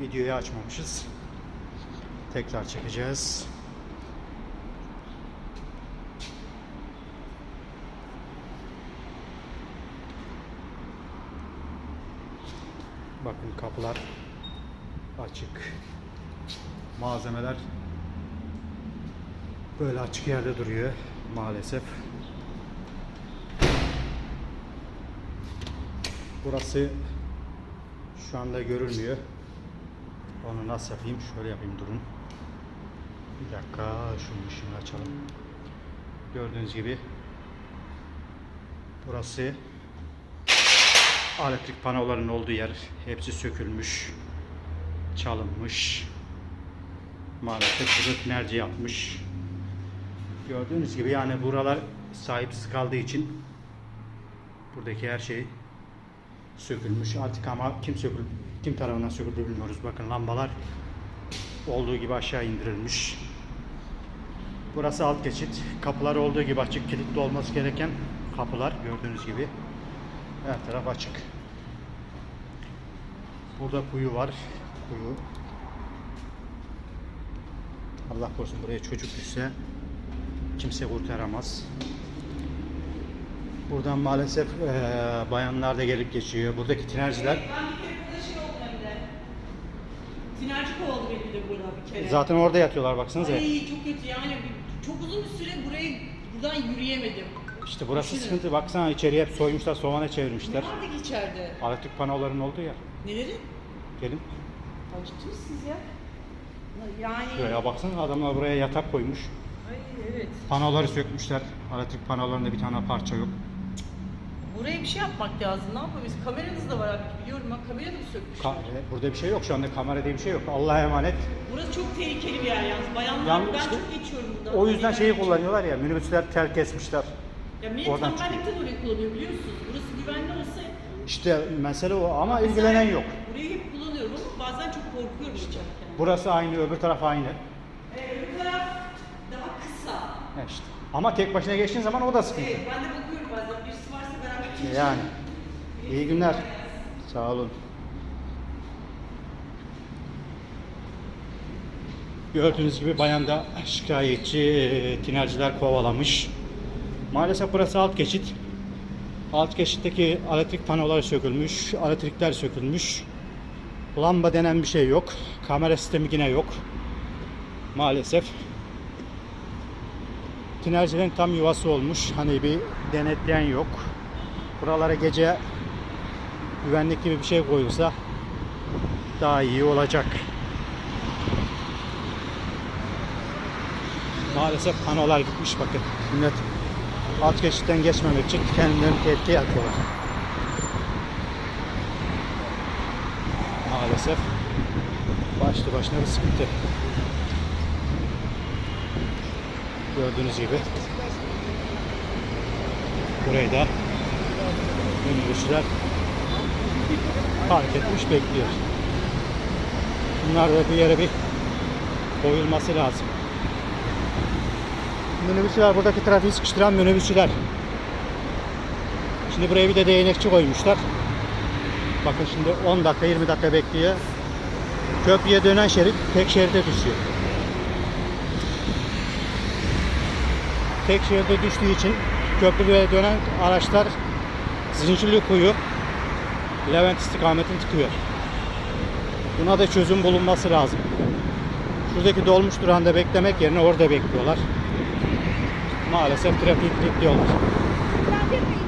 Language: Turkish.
Videoyu açmamışız. Tekrar çekeceğiz. Bakın kapılar açık. Malzemeler böyle açık yerde duruyor maalesef. Burası şu anda görülmüyor. Onu nasıl yapayım? Şöyle yapayım durun. Bir dakika şunun ışığını açalım. Gördüğünüz gibi burası elektrik panolarının olduğu yer. Hepsi sökülmüş. Çalınmış. Maalesef burada tinerci yapmış. Gördüğünüz gibi yani buralar sahipsiz kaldığı için buradaki her şey sökülmüş. Artık ama kim sökül kim tarafından söküldü bilmiyoruz. Bakın lambalar olduğu gibi aşağı indirilmiş. Burası alt geçit. Kapılar olduğu gibi açık. Kilitli olması gereken kapılar gördüğünüz gibi. Her taraf açık. Burada kuyu var. Kuyu. Allah korusun buraya çocuk düşse kimse kurtaramaz. Buradan maalesef eee, bayanlar da gelip geçiyor. Buradaki tinerciler Ben bir kere burada şey oldum hem de. Tinerci kovaladı beni de burada bir kere. zaten orada yatıyorlar baksanıza. Ay çok kötü yani. Çok uzun bir süre burayı buradan yürüyemedim. İşte burası Aşırı. sıkıntı. Baksana içeriye hep soymuşlar, soğana Ne çevirmişler. vardı ki içeride? Elektrik panoların olduğu yer. Neleri? Gelin. Ciddi misiniz ya? Yani... Şuraya baksana adamlar buraya yatak koymuş. Ay evet. Panoları sökmüşler. Elektrik panolarında bir tane parça yok. Buraya bir şey yapmak lazım. Ne yapabiliriz? Kameranız da var abi biliyorum ben. Kamera da mı sökmüşler? Ka- e, burada bir şey yok şu anda kamera diye bir şey yok. Allah'a emanet. Burası çok tehlikeli bir yer yalnız. Bayanlar Yalnız ben işte çok geçiyorum buradan. O yüzden şeyi kullanıyorlar ya minibüsler tel kesmişler. Ya millet Oradan tembellikten orayı kullanıyor biliyor musunuz? Burası güvenli olsa İşte mesele o ama ilgilenen yok. Burayı hep kullanıyorum ama bazen çok korkuyorum uçarken. Burası aynı, öbür taraf aynı. Ee, öbür taraf daha kısa. Ya işte. Ama tek başına geçtiğin zaman o da sıkıntı. Evet ben de bakıyorum Yani. İyi günler. Sağ olun. Gördüğünüz gibi bayan da şikayetçi, e, tinerciler kovalamış. Maalesef burası alt geçit. Alt geçitteki elektrik panoları sökülmüş, elektrikler sökülmüş. Lamba denen bir şey yok. Kamera sistemi yine yok. Maalesef. Tinercilerin tam yuvası olmuş. Hani bir denetleyen yok. Buralara gece güvenlik gibi bir şey koyulsa daha iyi olacak. Maalesef panolar gitmiş bakın. Millet alt geçitten geçmemek için kendilerini tehlikeye atıyorlar. Maalesef başlı başına bir sıkıntı. Gördüğünüz gibi burayı da minibüsler park etmiş bekliyor. Bunlar da bir yere bir koyulması lazım. Minibüsler buradaki trafiği sıkıştıran minibüsçüler. Şimdi buraya bir de değnekçi koymuşlar. Bakın şimdi 10 dakika 20 dakika bekliyor. Köprüye dönen şerit tek şeride düşüyor. Tek şeride düştüğü için köprüye dönen araçlar Zincirli kuyu Levent istikametini tıkıyor. Buna da çözüm bulunması lazım. Şuradaki dolmuş durağında beklemek yerine orada bekliyorlar. Maalesef trafiği kilitliyorlar. De